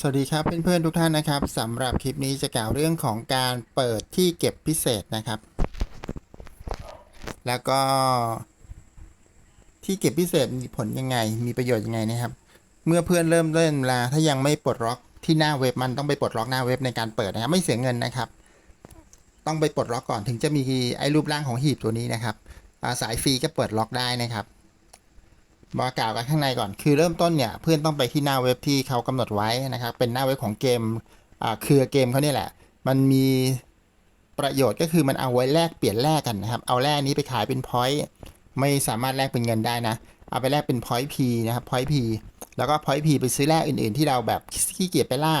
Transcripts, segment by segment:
สวัสดีครับเพื่อนๆทุกท่านนะครับสำหรับคลิปนี้จะกล่าวเรื่องของการเปิดที่เก็บพิเศษนะครับ แล้วก็ที่เก็บพิเศษมีผลยังไง มีประโยชน์ยังไงนะครับ เมื่อเพื่อนเริ่มเล่นเวลาถ้ายังไม่ปลดล็อกที่หน้าเว็บมันต้องไปปลดล็อกหน้าเว็บในการเปิดนะครับ ไม่เสียเงินนะครับ ต้องไปปลดล็อกก่อนถึงจะมีไอ้รูปร่างของหีบตัวนี้นะครับาสายฟรีก็เปิดล็อกได้นะครับ มากล่าวกันข้างในก่อน คือเริ่มต้นเนี่ยเพื่อนต้องไปที่หน้าเว็บที่เขากำหนดไว้นะครับ เป็นหน้าเว็บของเกมอ่าเครือเกมเขาเนี่ยแหละ มันมีประโยชน์ก็คือมันเอาไว้แลกเปลี่ยนแลกกันนะครับ เอาแลกนี้ไปขายเป็นพอยต์ไม่สามารถแลกเป็นเงินได้นะ เอาไปแลกเป็นพอยต์พีนะครับพอยต์พีแล้วก็พอยต์พีไปซื้อแลกอื่น ๆ ที่เราแบบขี้เกียจไปล่า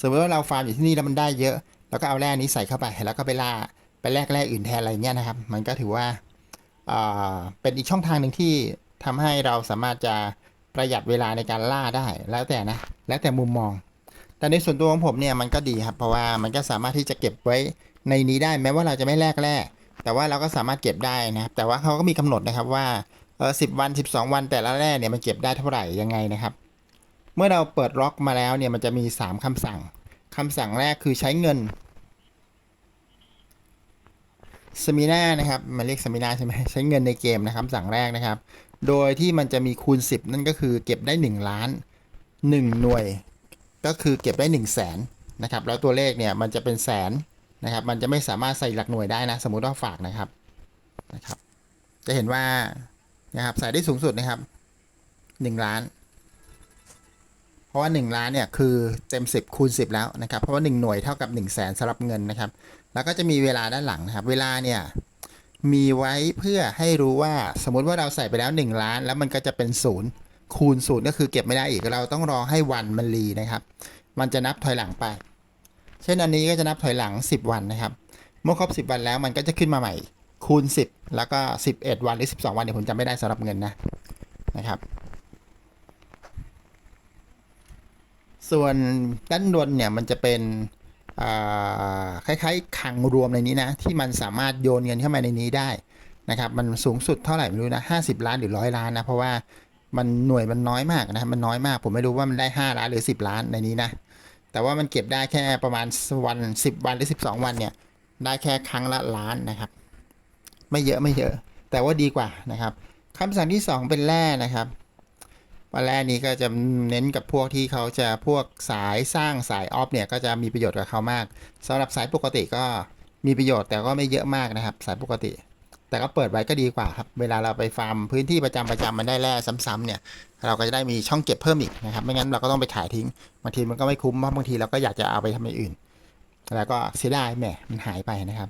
สมมติว่าเราฟาร์มอยู่ที่นี่แล้วมันได้เยอะ แล้วก็เอาแร่นี้ใส่เข้าไปแล้วก็ไปล่าไปแลกแร่อื่นแทนอะไรเงี้ยนะครับ มันก็ถือว่าอ่าเป็นอีกช่องทางหนึ่งที่ ทำให้เราสามารถจะประหยัดเวลาในการล่าได้แล้วแต่นะ แล้วแต่มุมมอง แต่ในส่วนตัวของผมเนี่ยมันก็ดีครับ เพราะว่ามันก็สามารถที่จะเก็บไว้ในนี้ได้แม้ว่าเราจะไม่แลกแร่แต่ว่าเราก็สามารถเก็บได้นะครับ แต่ว่าเขาก็มีกำหนดนะครับว่าเออสิวัน 12 วันแต่ละแร่เนี่ยมันเก็บได้เท่าไหร่ยังไงนะครับ เมื่อเราเปิดล็อกมาแล้วเนี่ยมันจะมี 3คำสั่งคำสั่งแรกคือใช้เงินสมินานะครับมันเรียกสมินาใช่ไหมใช้เงินในเกมนะครับสั่งแรกนะครับ โดยที่มันจะมีคูณ 10 นั่นก็คือเก็บได้ 1 ล้าน 1 หน่วย ก็คือเก็บได้ 1 0 0 0 0แสนนะครับแล้วตัวเลขเนี่ยมันจะเป็นแสนนะครับ มันจะไม่สามารถใส่หลักหน่วยได้นะ สมมุติว่าฝากนะครับนะครับ จะเห็นว่านะครับใส่ได้สูงสุดนะครับ 1 ล้าน เพราะว่า 1 ล้านเนี่ยคือเต็ม 10 คูณ 10 แล้วนะครับ เพราะว่า 1 หน่วยเท่ากับ 1 0 0 0 0แสนสำหรับเงินนะครับ แล้วก็จะมีเวลาด้านหลังนะครับ เวลาเนี่ย มีไว้เพื่อให้รู้ว่าสมมติว่าเราใส่ไปแล้ว 1 ล้าน แล้วมันก็จะเป็นศูนย์คูณศูนย์ก็คือเก็บไม่ได้อีกเราต้องรอให้วันมันรีนะครับ มันจะนับถอยหลังไป เช่นอันนี้ก็จะนับถอยหลัง 10 วันนะครับ เมื่อครบ 10 วันแล้วมันก็จะขึ้นมาใหม่คูณ 10 แล้วก็ 11 วันหรือ 12 วันเนี่ยผมจำไม่ได้สำหรับเงินนะนะครับ ส่วนด้านบนเนี่ยมันจะเป็น คล้ายๆคลังรวมในนี้นะ ที่มันสามารถโยนเงินเข้ามาในนี้ได้นะครับมันสูงสุดเท่าไหร่ไม่รู้นะ50ล้านหรือร้อยล้านนะเพราะว่ามันหน่วยมันน้อยมากนะมันน้อยมาก ผมไม่รู้ว่ามันได้ 5 ล้านหรือ 10 ล้านในนี้นะ แต่ว่ามันเก็บได้แค่ประมาณวัน 10 วันหรือ 12 วันเนี่ยได้แค่ครั้งละล้านนะครับ ไม่เยอะไม่เยอะ แต่ว่าดีกว่านะครับคำสั่งที่ 2 เป็นแร่นะครับ วันแรกนี้ก็จะเน้นกับพวกที่เขาจะพวกสายสร้างสายออฟเนี่ยก็จะมีประโยชน์กับเขามากสำหรับสายปกติก็มีประโยชน์แต่ก็ไม่เยอะมากนะครับ สายปกติ แต่ก็เปิดไว้ก็ดีกว่าครับ เวลาเราไปฟาร์มพื้นที่ประจำประจำมันได้แร่ซ้ำๆเนี่ย เราก็จะได้มีช่องเก็บเพิ่มอีกนะครับ ไม่งั้นเราก็ต้องไปขายทิ้งบางทีมันก็ไม่คุ้มเพราะบางทีเราก็อยากจะเอาไปทำอย่างอื่น แล้วก็เสียดายแหมมันหายไปนะครับ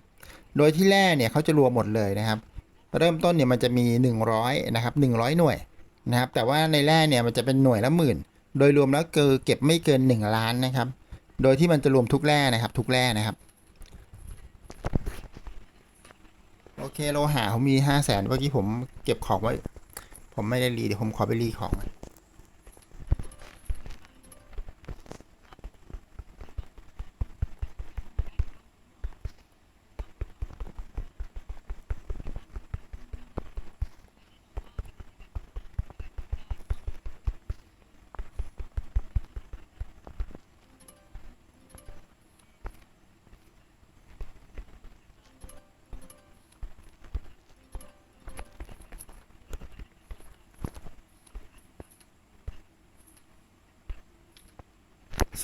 โดยที่แร่เนี่ยเขาจะรวมหมดเลยนะครับ เริ่มต้นเนี่ยมันจะมี 100นะครับ100 หน่วย นะครับแต่ว่าในแร่เนี่ยมันจะเป็นหน่วยละหมื่น โดยรวมแล้วเกิเก็บไม่เกิน 1 ล้านนะครับ โดยที่มันจะรวมทุกแร่นะครับทุกแร่นะครับโอเคโลหะผมมี5 0 0แสนเมื่อกี้ผมเก็บของไว้ ผมไม่ได้รีเดี๋ยวผมขอไปรีของ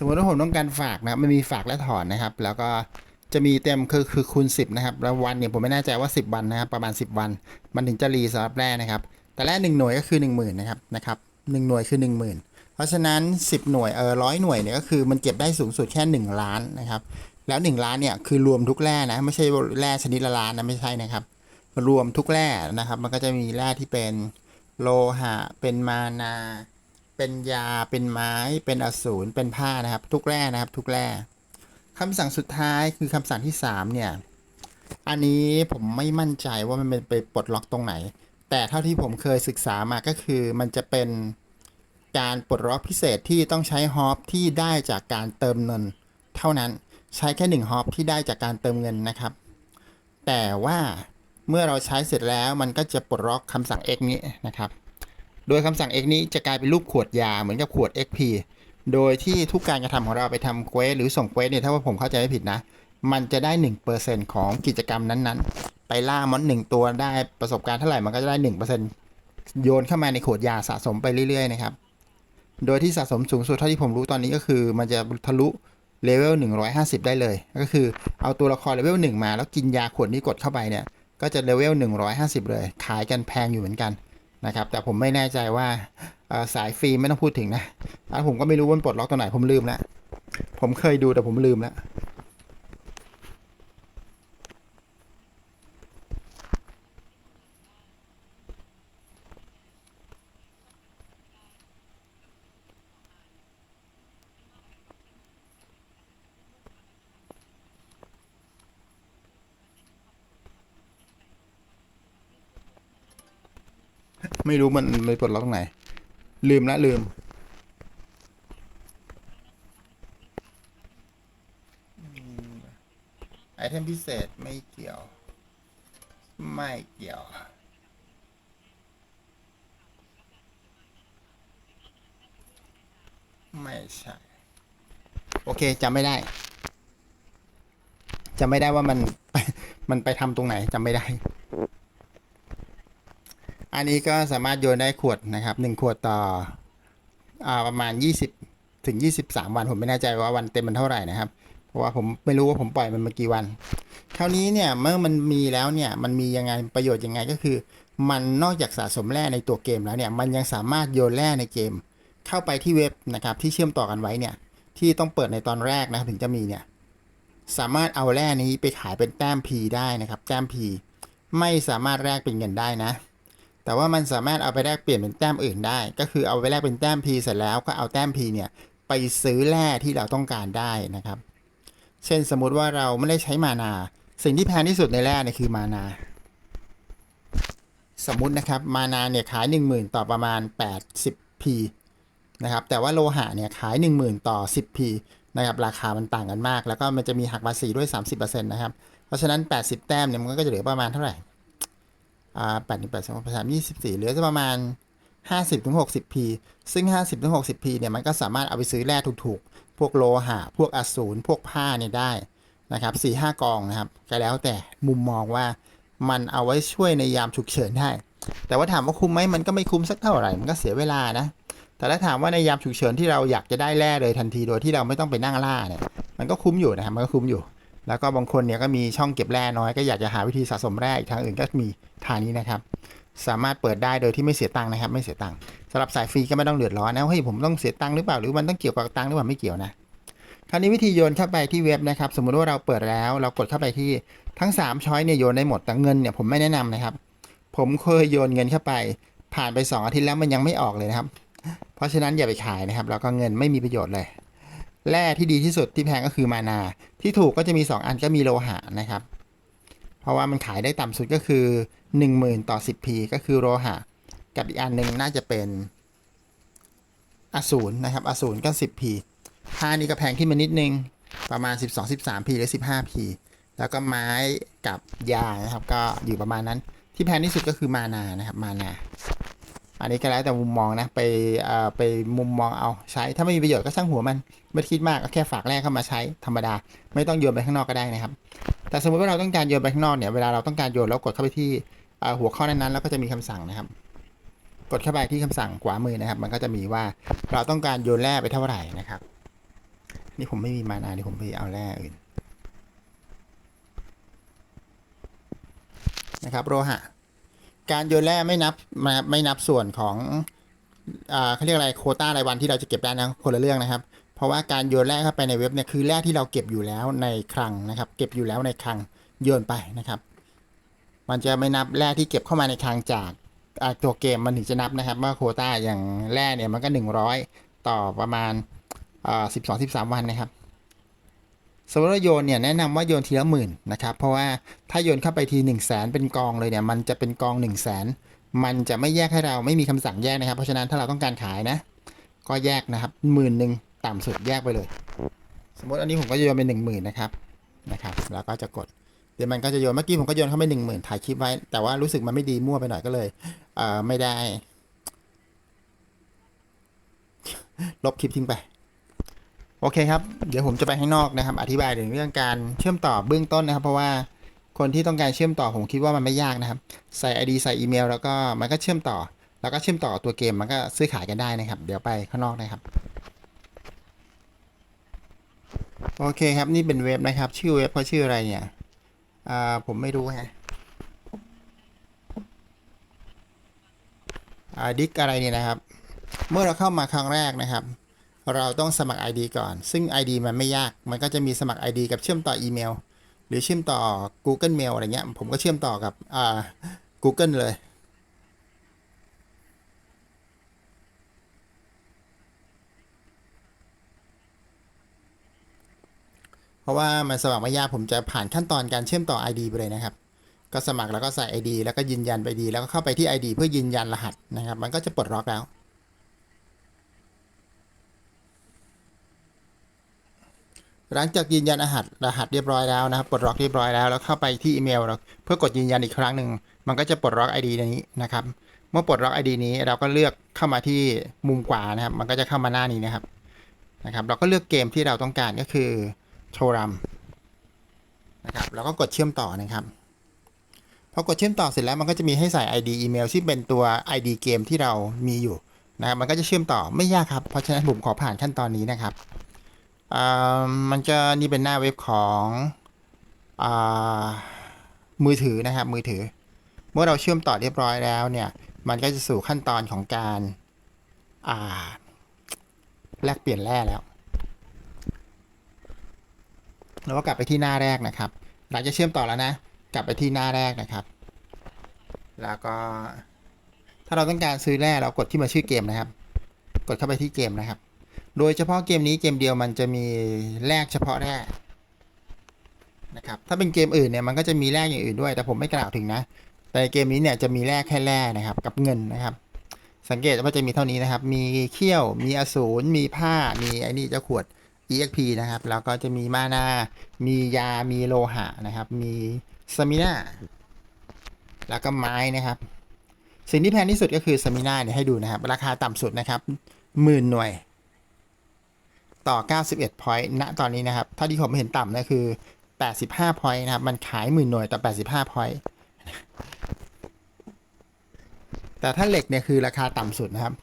มมติว่าผมต้องการฝากนะครับมันมีฝากและถอนนะครับ แล้วก็จะมีเต็มคือคือคูณ 10 นะครับแล้ววันเนี่ยผมไม่แน่ใจว่า 10 วันนะครับ ประมาณ 10 วัน มันถึงจะรีสำหรับแร่นะครับ แต่แร่หนึ่งหน่วยก็คือ 1 0,000นะครับนะครับหนึ่งหน่วยคือ 10,000 เพราะฉะนั้น 10 หน่วยเออร้อยหน่วยเนี่ยก็คือมันเก็บได้สูงสุดแค่ 1 ล้านนะครับ แล้ว 1 ล้านเนี่ยคือรวมทุกแร่นะไม่ใช่แร่ชนิดละล้านนะไม่ใช่นะครับ รวมทุกแร่นะครับ มันก็จะมีแร่ที่เป็นโลหะเป็นมานา เป็นยา เป็นไม้ เป็นอสูร เป็นผ้านะครับ ทุกแร่นะครับ ทุกแร่คำสั่งสุดท้ายคือคำสั่งที่3เนี่ย อันนี้ผมไม่มั่นใจว่ามันเป็นไปปลดล็อกตรงไหน แต่เท่าที่ผมเคยศึกษามาก็คือมันจะเป็นการปลดล็อกพิเศษที่ต้องใช้ฮอปที่ได้จากการเติมเงิน เท่านั้นใช้แค่1ฮอปที่ได้จากการเติมเงินนะครับ แต่ว่าเมื่อเราใช้เสร็จแล้วมันก็จะปลดล็อกคำสั่ง X นี้นะครับ โดยคำสั่ง X นี้จะกลายเป็นรูปขวดยาเหมือนกับขวด XP โดยที่ทุกการกระทำของเราไปทำเควสหรือส่งเควสเนี่ยถ้าว่าผมเข้าใจไม่ผิดนะ มันจะได้ 1%ของกิจกรรมนั้นๆ ไปล่ามอนหนึ่งตัวได้ประสบการณ์เท่าไหร่มันก็จะได้ 1%โยนเข้ามาในขวดยาสะสมไปเรื่อย ๆ นะครับ โดยที่สะสมสูงสุดเท่าที่ผมรู้ตอนนี้ก็คือ มันจะทะลุเลเวล150 ได้เลย ก็คือเอาตัวละครเลเวล1มาแล้วกินยาขวดนี้กดเข้าไปเนี่ยก็จะเลเวล150 เลย ขายกันแพงอยู่เหมือนกัน นะครับ แต่ผมไม่แน่ใจว่าสายฟรีไม่ต้องพูดถึงนะแล้วผมก็ไม่รู้ว่าปลดล็อกตัวไหนผมลืมแล้วผมเคยดูแต่ผมลืมแล้ว ไม่รู้มันมันปลดล็อกตรงไหน ลืมละลืม ไอเทมพิเศษไม่เกี่ยว ไม่เกี่ยว ไม่ใช่ โอเคจำไม่ได้จำไม่ได้ว่ามัน มันไปทำตรงไหนจำไม่ได้ อันนี้ก็สามารถโยนได้ขวดนะครับหนึ่งขวดต่ออประมาณ 20 ถึง 23 วัน ผมไม่แน่ใจว่าวันเต็มมันเท่าไหร่นะครับ เพราะว่าผมไม่รู้ว่าผมปล่อยมันมากี่วัน คราวนี้เนี่ยเมื่อมันมีแล้วเนี่ยมันมียังไงประโยชน์ยังไงก็คือ มันนอกจากสะสมแร่ในตัวเกมแล้วเนี่ยมันยังสามารถโยนแร่ในเกม เข้าไปที่เว็บนะครับที่เชื่อมต่อกันไว้เนี่ยที่ต้องเปิดในตอนแรกนะถึงจะมีเนี่ยสามารถเอาแร่นี้ไปขายเป็นแต้ม P ได้นะครับ แต้ม P ไม่สามารถแลกเป็นเงินได้นะ แต่ว่ามันสามารถเอาไปแลกเปลี่ยนเป็นแต้มอื่นได้ ก็คือเอาไปแลกเป็นแต้ม P เสร็จแล้วก็เอาแต้ม P เนี่ยไปซื้อแร่ที่เราต้องการได้นะครับ เช่นสมมุติว่าเราไม่ได้ใช้มานา สิ่งที่แพงที่สุดในแร่เนี่ยคือมานา สมมุตินะครับมานาเนี่ยขาย 10,000 ต่อประมาณ 80p นะครับแต่ว่าโลหะเนี่ยขาย 10,000 ต่อ 10p นะครับราคามันต่างกันมาก แล้วก็มันจะมีหักภาษีด้วย 30%นะครับ เพราะฉะนั้น 80 แต้มเนี่ยมันก็จะเหลือประมาณเท่าไหร่ อ่า8 8 2 3 24เหลือจะประมาณ 50ถึง 60p ซึ่ง 50ถึง 60p เนี่ยมันก็สามารถเอาไปซื้อแร่ถูกๆ พวกโลหะ พวกอสูรพวกผ้าเนี่ยได้นะครับ4 5กองนะครับ ก็แล้วแต่มุมมองว่ามันเอาไว้ช่วยในยามฉุกเฉินได้ แต่ว่าถามว่าคุ้มไหมมันก็ไม่คุ้มสักเท่าไหร่ มันก็เสียเวลานะ แต่ถ้าถามว่าในยามฉุกเฉินที่เราอยากจะได้แร่เลยทันทีโดยที่เราไม่ต้องไปนั่งล่าเนี่ย มันก็คุ้มอยู่นะครับ มันก็คุ้มอยู่ แล้วก็บางคนเนี่ยก็มีช่องเก็บแร่น้อยก็อยากจะหาวิธีสะสมแร่อีกทางอื่นก็มีทางนี้นะครับ สามารถเปิดได้โดยที่ไม่เสียตังค์นะครับ ไม่เสียตังค์สำหรับสายฟรีก็ไม่ต้องเดือดร้อนนะเฮ้ยผมต้องเสียตังค์หรือเปล่าหรือมันต้องเกี่ยวกับตังค์หรือเปล่าไม่เกี่ยวนะคราวนี้วิธีโยนเข้าไปที่เว็บนะครับ สมมุติว่าเราเปิดแล้ว เรากดเข้าไปที่ทั้ง3ช้อยเนี่ยโยนได้หมดแต่เงินเนี่ยผมไม่แนะนำนะครับ ผมเคยโยนเงินเข้าไป ผ่านไป 2 อาทิตย์แล้วมันยังไม่ออกเลยนะครับ เพราะฉะนั้นอย่าไปขายนะครับแล้วก็เงินไม่มีประโยชน์เลย แร่ที่ดีที่สุดที่แพงก็คือมานา ที่ถูกก็จะมี 2 อันก็มีโลหะนะครับ เพราะว่ามันขายได้ต่ำสุดก็คือ 10,000 ต่อ 10p ก็คือโลหะ กับอีกอันหนึ่งน่าจะเป็นอสูรนะครับอสูรก็ 10p ผ้านี่ก็แพงขึ้นมานิดนึงประมาณ 12 13p หรือ 15p แล้วก็ไม้กับยานะครับ ก็อยู่ประมาณนั้น ที่แพงที่สุดก็คือมานานะครับมานา อันนี้ก็แล้วแต่มุมมองนะไปไปมุมมองเอาใช้ ถ้าไม่มีประโยชน์ก็ช่างหัวมัน ไม่คิดมากก็แค่ฝากแรกเข้ามาใช้ธรรมดา ไม่ต้องโยนไปข้างนอกก็ได้นะครับ แต่สมมติว่าเราต้องการโยนไปข้างนอกเนี่ยเวลาเราต้องการโยนแล้วกดเข้าไปที่หัวข้อนั้นๆแล้วก็จะมีคำสั่งนะครับ กดเข้าไปที่คำสั่งขวามือนะครับ มันก็จะมีว่าเราต้องการโยนแร่ไปเท่าไหร่นะครับ นี่ผมไม่มีมานาเดี๋ยวผมไปเอาแร่อื่นนะครับโลหะ การโยนแร่ไม่นับมาไม่นับส่วนของอ่าเขาเรียกอะไรโคต้ารายวันที่เราจะเก็บได้นะคนละเรื่องนะครับ เพราะว่าการโยนแร่เข้าไปในเว็บเนี่ยคือแร่ที่เราเก็บอยู่แล้วในคลังนะครับ เก็บอยู่แล้วในคลังโยนไปนะครับ มันจะไม่นับแร่ที่เก็บเข้ามาในคลังจากตัวเกมมันถึงจะนับนะครับว่าโคต้าอย่างแร่เนี่ยมันก็ 100 ต่อประมาณอ่าสิบสองสิบสามวันนะครับ สมมติว่าโยนเนี่ยแนะนำว่าโยนทีละหมื่นนะครับ เพราะว่าถ้าโยนเข้าไปที1นึ่งแสนเป็นกองเลยเนี่ยมันจะเป็นกอง1นึ่งแสนมันจะไม่แยกให้เราไม่มีคำสั่งแยกนะครับ เพราะฉะนั้นถ้าเราต้องการขายนะ ก็แยกนะครับหมื่นหนึ่งต่ำสุดแยกไปเลย สมมติอันนี้ผมก็โยนเป็นหนึ่งหมื่นนะครับนะครับ แล้วก็จะกดเดี๋ยวมันก็จะโยนเมื่อกี้ผมก็โยนเข้าไปหนึ่งหมื่นถ่ายคลิปไว้ แต่ว่ารู้สึกมันไม่ดีมั่วไปหน่อยก็เลยเอ่อไม่ได้ ลบคลิปทิ้งไป โอเคครับ เดี๋ยวผมจะไปข้างนอกนะครับ อธิบายถึงเรื่องการเชื่อมต่อเบื้องต้นนะครับ เพราะว่าคนที่ต้องการเชื่อมต่อผมคิดว่ามันไม่ยากนะครับ ใส่ ID ใส่อีเมล แล้วก็มันก็เชื่อมต่อ แล้วก็เชื่อมต่อตัวเกมมันก็ซื้อขายกันได้นะครับ เดี๋ยวไปข้างนอกนะครับ โอเคครับนี่เป็นเว็บนะครับ ชื่อเว็บเขาชื่ออะไรเนี่ยอ่าผมไม่รู้ฮะอ่าดิกอะไรเนี่ยนะครับ เมื่อเราเข้ามาครั้งแรกนะครับ เราต้องสมัคร ID ก่อน ซึ่ง ID มันไม่ยาก มันก็จะมีสมัคร ID กับเชื่อมต่ออีเมล หรือเชื่อมต่อ Google Mail อะไรเงี้ย ผมก็เชื่อมต่อกับอ่า Google เลย เพราะว่ามันสมัครไม่ยากผมจะผ่านขั้นตอนการเชื่อมต่อ ID ไปเลยนะครับ ก็สมัครแล้วก็ใส่ ID แล้วก็ยืนยันไปดี แล้วก็เข้าไปที่ ID เพื่อยืนยันรหัสนะครับ มันก็จะปลดล็อกแล้ว หลังจากยืนยันรหัสรหัสเรียบร้อยแล้วนะครับปลดล็อกเรียบร้อยแล้วแล้วเข้าไปที่อีเมลเราเพื่อกดยืนยันอีกครั้งหนึ่งมันก็จะปลดล็อก ID นี้นะครับ เมื่อปลดล็อก ID นี้เราก็เลือกเข้ามาที่มุมขวานะครับ มันก็จะเข้ามาหน้านี้นะครับนะครับ เราก็เลือกเกมที่เราต้องการก็คือโชรัมนะครับแล้วก็กดเชื่อมต่อนะครับพอกดเชื่อมต่อเสร็จแล้วมันก็จะมีให้ใส่ ID อีเมลที่เป็นตัว ID เกมที่เรามีอยู่นะครับมันก็จะเชื่อมต่อไม่ยากครับเพราะฉะนั้นผมขอผ่านขั้นตอนนี้นะครับ อ่ามันจะนี่เป็นหน้าเว็บของอามือถือนะครับมือถือ เมื่อเราเชื่อมต่อเรียบร้อยแล้วเนี่ยมันก็จะสู่ขั้นตอนของการอ่าแลกเปลี่ยนแร่แล้วเราก็กลับไปที่หน้าแรกนะครับ หลังจากเชื่อมต่อแล้วนะ กลับไปที่หน้าแรกนะครับ แล้วก็ถ้าเราต้องการซื้อแร่เรากดที่มาชื่อเกมนะครับ กดเข้าไปที่เกมนะครับ โดยเฉพาะเกมนี้เกมเดียวมันจะมีแลกเฉพาะแร่นะครับถ้าเป็นเกมอื่นเนี่ยมันก็จะมีแลกอย่างอื่นด้วย แต่ผมไม่กล่าวถึงนะ แต่เกมนี้เนี่ยจะมีแลกแค่แร่นะครับกับเงินนะครับ สังเกตว่าจะมีเท่านี้นะครับ มีเขี้ยว มีอสูร มีผ้า มีไอ้นี่เจ้าขวด EXP นะครับ แล้วก็จะมีมานา มียา มีโลหะนะครับ มีสมินาแล้วก็ไม้นะครับ สิ่งที่แพงที่สุดก็คือสมินาเนี่ยให้ดูนะครับ ราคาต่ำสุดนะครับหมื่นหน่วย ต่อ 91 point ณตอนนี้นะครับถ้าที่ผมเห็นต่ำนะคือ 85 point นะครับ มันขายหมื่นหน่วยต่อ 85 point แต่ถ้าเหล็กเนี่ยคือราคาต่ำสุดนะครับ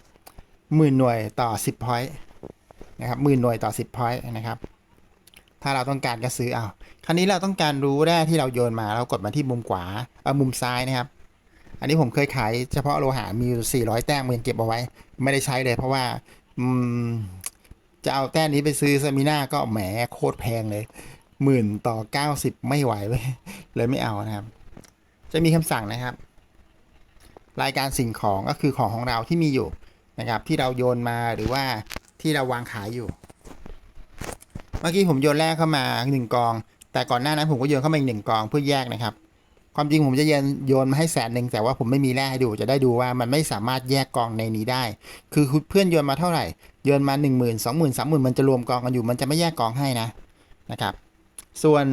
หมื่นหน่วยต่อ 10 point นะครับหมื่นหน่วยต่อ 10 point นะครับ ถ้าเราต้องการก็ซื้อเอาคราวนี้เราต้องการรู้แร่ที่เราโยนมาเรากดมาที่มุมขวาเออมุมซ้ายนะครับ อันนี้ผมเคยขายเฉพาะโลหะมี 400 แต้มเงินเก็บเอาไว้ ไม่ได้ใช้เลยเพราะว่าอืม จะเอาแต้มนี้ไปซื้อซามิน่าก็แหมโคตรแพงเลยหมื่นต่อเก้าสิบไม่ไหวเลยเลยไม่เอานะครับ จะมีคำสั่งนะครับ รายการสิ่งของก็คือของของเราที่มีอยู่นะครับ ที่เราโยนมาหรือว่าที่เราวางขายอยู่ เมื่อกี้ผมโยนแรกเข้ามาหนึ่งกอง แต่ก่อนหน้านั้นผมก็โยนเข้ามาอีกหนึ่งกองเพื่อแยกนะครับ ความจริงผมจะโยนโยนมาให้แสนหนึ่งแต่ว่าผมไม่มีแร่ให้ดูจะได้ดูว่ามันไม่สามารถแยกกองในนี้ได้ คือเพื่อนโยนมาเท่าไหร่โยนมา1 0 0 0 0 2 0 0 0 0 3 0 0 0 มันจะรวมกองกันอยู่มันจะไม่แยกกองให้นะนะครับ ส่วน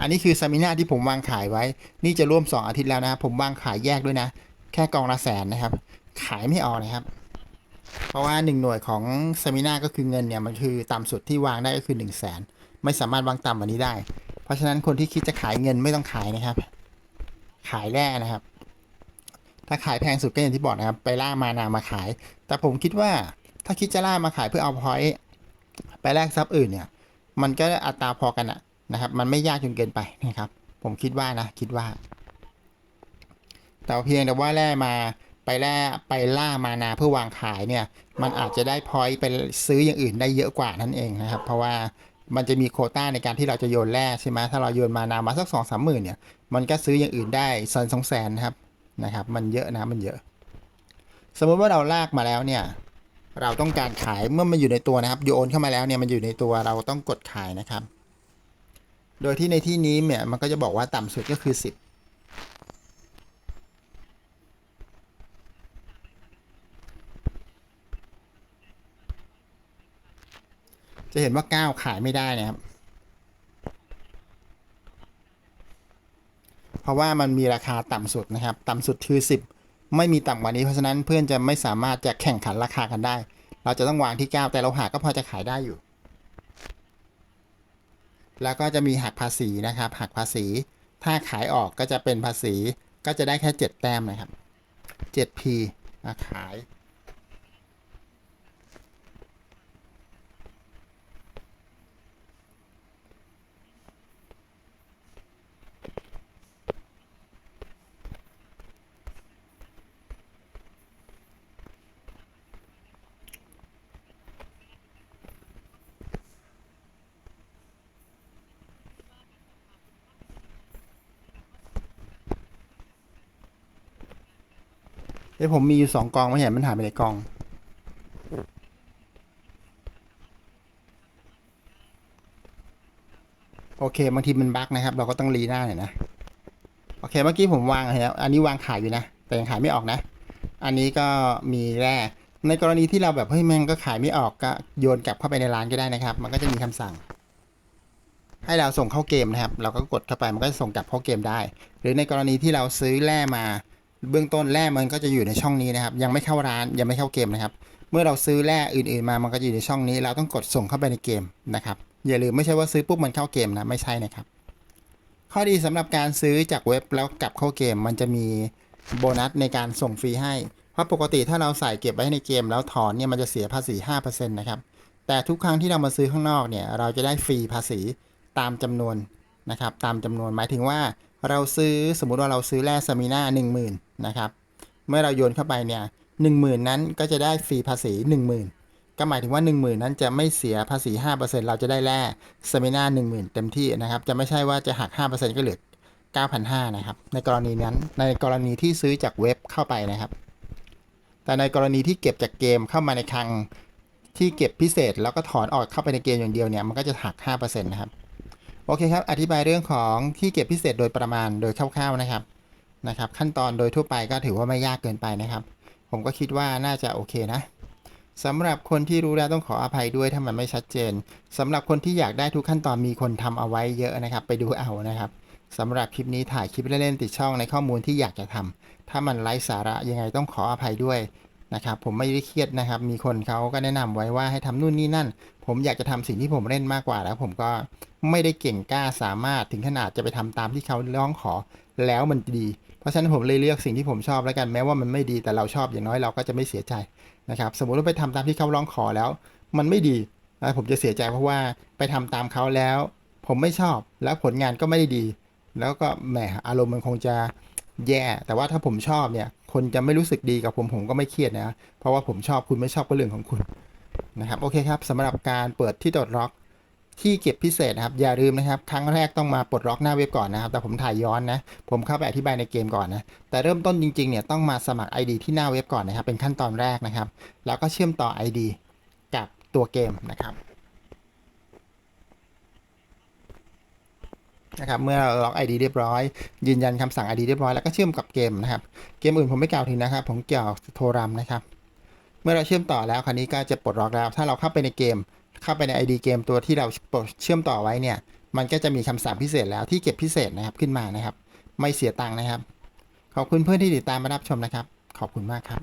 อันนี้คือซามิน่าที่ผมวางขายไว้ นี่จะร่วม 2 อาทิตย์แล้วนะ ผมวางขายแยกด้วยนะ แค่กองละแสนนะครับ ขายไม่ออกนะครับ เพราะว่า 1 หน่วยของซามิน่าก็คือเงินเนี่ยมันคือต่ำสุดที่วางได้ก็คือ 1 0 0 0 0แสนไม่สามารถวางต่ำกว่านี้ได้ เพราะฉะนั้นคนที่คิดจะขายเงินไม่ต้องขายนะครับ ขายแร่นะครับ ถ้าขายแพงสุดก็อย่างที่บอกนะครับ ไปล่ามานามาขาย แต่ผมคิดว่าถ้าคิดจะล่ามาขายเพื่อเอาพอยต์ไปแลกทรัพย์อื่นเนี่ย มันก็อัตราพอกันอะนะครับ มันไม่ยากจนเกินไปนะครับ ผมคิดว่านะ คิดว่า แต่เพียงแต่ว่าแล่มาไปแล่ไปล่ามานาเพื่อวางขายเนี่ย มันอาจจะได้พอยต์ไปซื้ออย่างอื่นได้เยอะกว่านั่นเองนะครับ เพราะว่ามันจะมีโคต้าในการที่เราจะโยนแร่ใช่ไหมถ้าเราโยนมานามาสักสองสามหมื่นเนี่ย มันก็ซื้ออย่างอื่นได้สันสองแสนนะครับนะครับ มันเยอะนะมันเยอะ สมมติว่าเราลากมาแล้วเนี่ยเราต้องการขายเมื่อมันอยู่ในตัวนะครับโยนเข้ามาแล้วเนี่ยมันอยู่ในตัวเราต้องกดขายนะครับ โดยที่ในที่นี้เนี่ยมันก็จะบอกว่าต่ำสุดก็คือ 10จะเห็นว่า 9 ขายไม่ได้นะครับ เพราะว่ามันมีราคาต่ำสุดนะครับ ต่ำสุดคือ 10 ไม่มีต่ำกว่านี้เพราะฉะนั้นเพื่อนจะไม่สามารถจะแข่งขันราคากันได้ เราจะต้องวางที่ 9 แต่เราหาก็พอจะขายได้อยู่ แล้วก็จะมีหักภาษีนะครับ หักภาษี ถ้าขายออกก็จะเป็นภาษีก็จะได้แค่ 7 แต้มนะครับ 7p อะขาย อ้ยผมมีอยู่สองกองไม่เห็นมันหายไปในกอง โอเคบางทีมันบั๊กนะครับ เราก็ต้องรีหน้าหน่อยนะ โอเคเมื่อกี้ผมวางแล้วอันนี้วางขายอยู่นะ แต่ยังขายไม่ออกนะ อันนี้ก็มีแร่ในกรณีที่เราแบบเฮ้ยแม่งก็ขายไม่ออกก็โยนกลับเข้าไปในร้านก็ได้นะครับ มันก็จะมีคำสั่ง ให้เราส่งเข้าเกมนะครับ เราก็กดเข้าไปมันก็จะส่งกลับเข้าเกมได้ หรือในกรณีที่เราซื้อแร่มา เบื้องต้นแร่มันก็จะอยู่ในช่องนี้นะครับ ยังไม่เข้าร้านยังไม่เข้าเกมนะครับ เมื่อเราซื้อแร่อื่นๆมามันก็อยู่ในช่องนี้ เราต้องกดส่งเข้าไปในเกมนะครับอย่าลืมไม่ใช่ว่าซื้อปุ๊บมันเข้าเกมนะไม่ใช่นะครับ ข้อดีสำหรับการซื้อจากเว็บแล้วกลับเข้าเกม มันจะมีโบนัสในการส่งฟรีให้ เพราะปกติถ้าเราใส่เก็บไว้ในเกม แล้วถอนเนี่ยมันจะเสียภาษี5%นะครับแต่ทุกครั้งที่เรามาซื้อข้างนอกเนี่ยเราจะได้ฟรีภาษีตามจำนวนนะครับตามจำนวนหมายถึงว่า เราซื้อสมมุติว่าเราซื้อแร่ซามิน่า10,000นะครับ เมื่อเราโยนเข้าไปเนี่ย10,000นั้นก็จะได้ฟรีภาษี 10,000 ก็หมายถึงว่า 10,000 นั้นจะไม่เสียภาษี 5%เราจะได้แร่ซามิน่า10,000 เต็มที่นะครับ จะไม่ใช่ว่าจะหัก 5%ก็เหลือ9,500นะครับ ในกรณีนั้น ในกรณีที่ซื้อจากเว็บเข้าไปนะครับ แต่ในกรณีที่เก็บจากเกมเข้ามาในคลังที่เก็บพิเศษ แล้วก็ถอนออกเข้าไปในเกมอย่างเดียวเนี่ย มันก็จะหัก 5%นะครับ อเคครับ อธิบายเรื่องของที่เก็บพิเศษโดยประมาณโดยคร่าวๆนะครับนะครับ ขั้นตอนโดยทั่วไปก็ถือว่าไม่ยากเกินไปนะครับ ผมก็คิดว่าน่าจะโอเคนะสำหรับคนที่รู้แล้วต้องขออภัยด้วยถ้ามันไม่ชัดเจนสำหรับคนที่อยากได้ทุกขั้นตอนมีคนทำเอาไว้เยอะนะครับ ไปดูเอานะครับสำหรับคลิปนี้ถ่ายคลิปเล่นๆติดช่องในข้อมูลที่อยากจะทำถ้ามันไร้สาระยังไงต้องขออภัยด้วยนะครับผมไม่ได้เครียดนะครับ มีคนเขาก็แนะนำไว้ว่าให้ทำนู่นนี่นั่น ผมอยากจะทำสิ่งที่ผมเล่นมากกว่าแล้วผมก็ ไม่ได้เก่งกล้าสามารถถึงขนาดจะไปทำตามที่เขาร้องขอแล้วมันดี เพราะฉะนั้นผมเลยเลือกสิ่งที่ผมชอบแล้วกันแม้ว่ามันไม่ดีแต่เราชอบอย่างน้อยเราก็จะไม่เสียใจนะครับ สมมติว่าไปทำตามที่เขาร้องขอแล้ว มันไม่ดีผมจะเสียใจเพราะว่าไปทำตามเขาแล้ว ผมไม่ชอบแล้วผลงานก็ไม่ได้ดี แล้วก็แหมอารมณ์มันคงจะแย่ แต่ว่าถ้าผมชอบเนี่ย คนจะไม่รู้สึกดีกับผมผมก็ไม่เครียดนะเพราะว่าผมชอบคุณไม่ชอบก็เรื่องของคุณนะครับโอเคครับสำหรับการเปิดที่ตดล็อก ที่เก็บพิเศษนะครับ อย่าลืมนะครับ ครั้งแรกต้องมาปลดล็อกหน้าเว็บก่อนนะครับ แต่ผมถ่ายย้อนนะ ผมเข้าไปอธิบายในเกมก่อนนะ แต่เริ่มต้นจริงๆเนี่ยต้องมาสมัคร ID ที่หน้าเว็บก่อนนะครับ เป็นขั้นตอนแรกนะครับ แล้วก็เชื่อมต่อ ID กับตัวเกมนะครับนะครับเมื่อเราล็อก ID เรียบร้อย ยืนยันคำสั่ง ID เรียบร้อยแล้วก็เชื่อมกับเกมนะครับ เกมอื่นผมไม่กล่าวถึงนะครับ ผมกล่าวโทรมนะครับ เมื่อเราเชื่อมต่อแล้วคราวนี้ก็จะปลดล็อกแล้ว ถ้าเราเข้าไปในเกม เข้าไปใน ID เกมตัวที่เราเชื่อมต่อไว้เนี่ย มันก็จะมีคำสั่งพิเศษแล้วที่เก็บพิเศษนะครับขึ้นมานะครับ ไม่เสียตังค์นะครับ ขอบคุณเพื่อนที่ติดตามมารับชมนะครับ ขอบคุณมากครับ